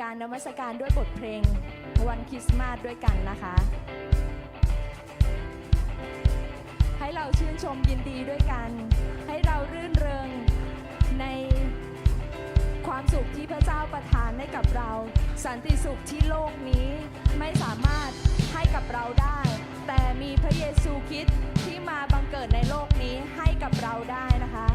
การนมัสการด้วยบทเพลงวันคริสต์มาสด้วยกันนะคะ ให้เราชื่นชมยินดีด้วยกัน ให้เรารื่นเริงในความสุขที่พระเจ้าประทานให้กับเรา สันติสุขที่โลกนี้ไม่สามารถให้กับเราได้ แต่มีพระเยซูคริสต์ที่มาบังเกิดในโลกนี้ให้กับเราได้นะคะ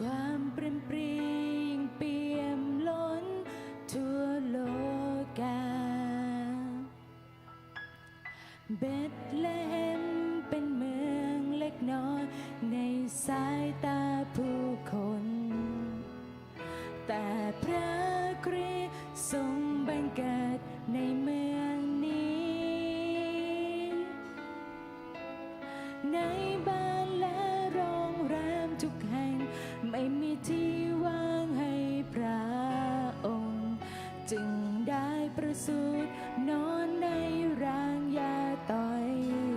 ความเปลี่ยน ประสูตนอนในรางยาต่อย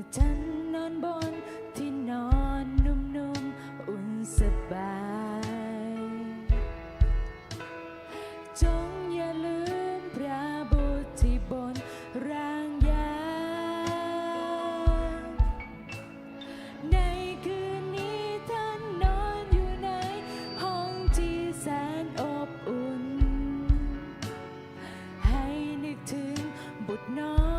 ว่ฉันนอนบนที่นอนนุ่มๆ อุ่นสบาย จงอย่าลืมพระบุตรที่บนร่างยา ในคืนนี้ท่านนอนอยู่ในห้องที่แสนอบอุ่น ให้นึกถึงบุตรน้อง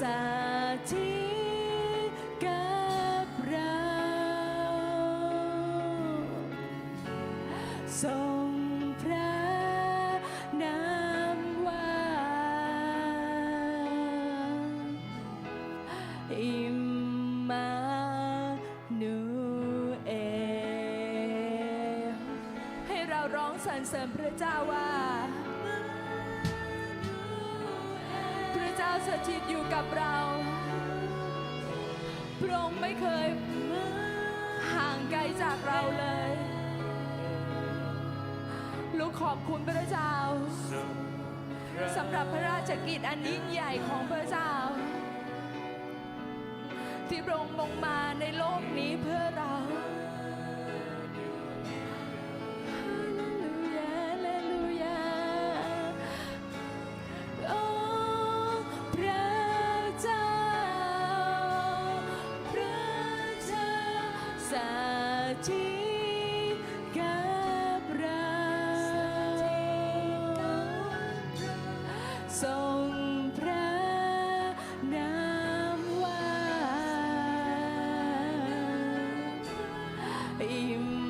สาธิตกับเราทรงพระนามว่าอิมมาเอลให้เราร้องสรรเสริญพระเจ้าว่า สถิตอยู่กับเรา พระองค์ไม่เคยห่างไกลจากเราเลย ลูกขอบคุณพระเจ้าสำหรับพระราชกิจอันยิ่งใหญ่ของพระเจ้า ที่พระองค์ลงมาในโลกนี้เพื่อเรา ทีกับเราทรงระนาว่าอิ่ม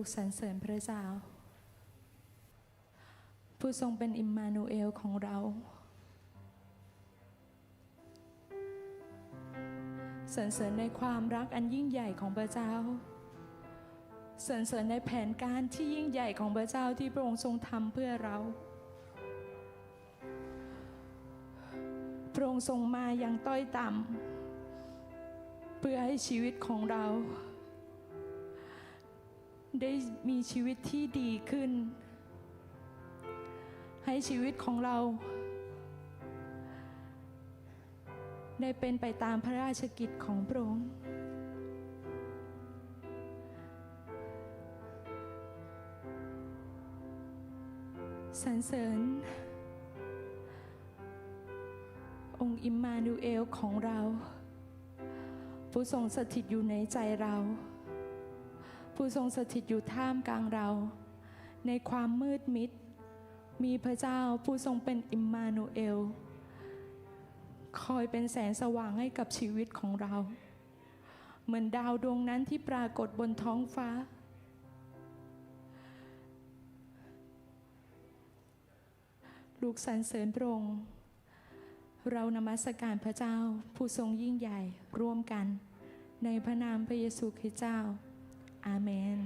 ลูกสรรเสริญพระเจ้า ผู้ทรงเป็นอิมมานูเอลของเรา สรรเสริญในความรักอันยิ่งใหญ่ของพระเจ้าสรรเสริญในแผนการที่ยิ่งใหญ่ของพระเจ้าที่พระองค์ทรงทำเพื่อเรา พระองค์ทรงมาอย่างต้อยต่ำเพื่อให้ชีวิตของเรา ได้มีชีวิตที่ดีขึ้น ให้ชีวิตของเรา ได้เป็นไปตามพระราชกิจของพระองค์สรรเสริญ องค์อิมมานูเอลของเรา ผู้ทรงสถิตอยู่ในใจเรา ผู้ทรงสถิตอยู่ท่ามกลางเรา ในความมืดมิด มีพระเจ้าผู้ทรงเป็นอิมมานูเอล คอยเป็นแสงสว่างให้กับชีวิตของเรา เหมือนดาวดวงนั้นที่ปรากฏบนท้องฟ้า ลูกสรรเสริญพระองค์เรานมัสการพระเจ้าผู้ทรงยิ่งใหญ่ร่วมกัน ในพระนามพระเยซูคริสต์เจ้า อาเมน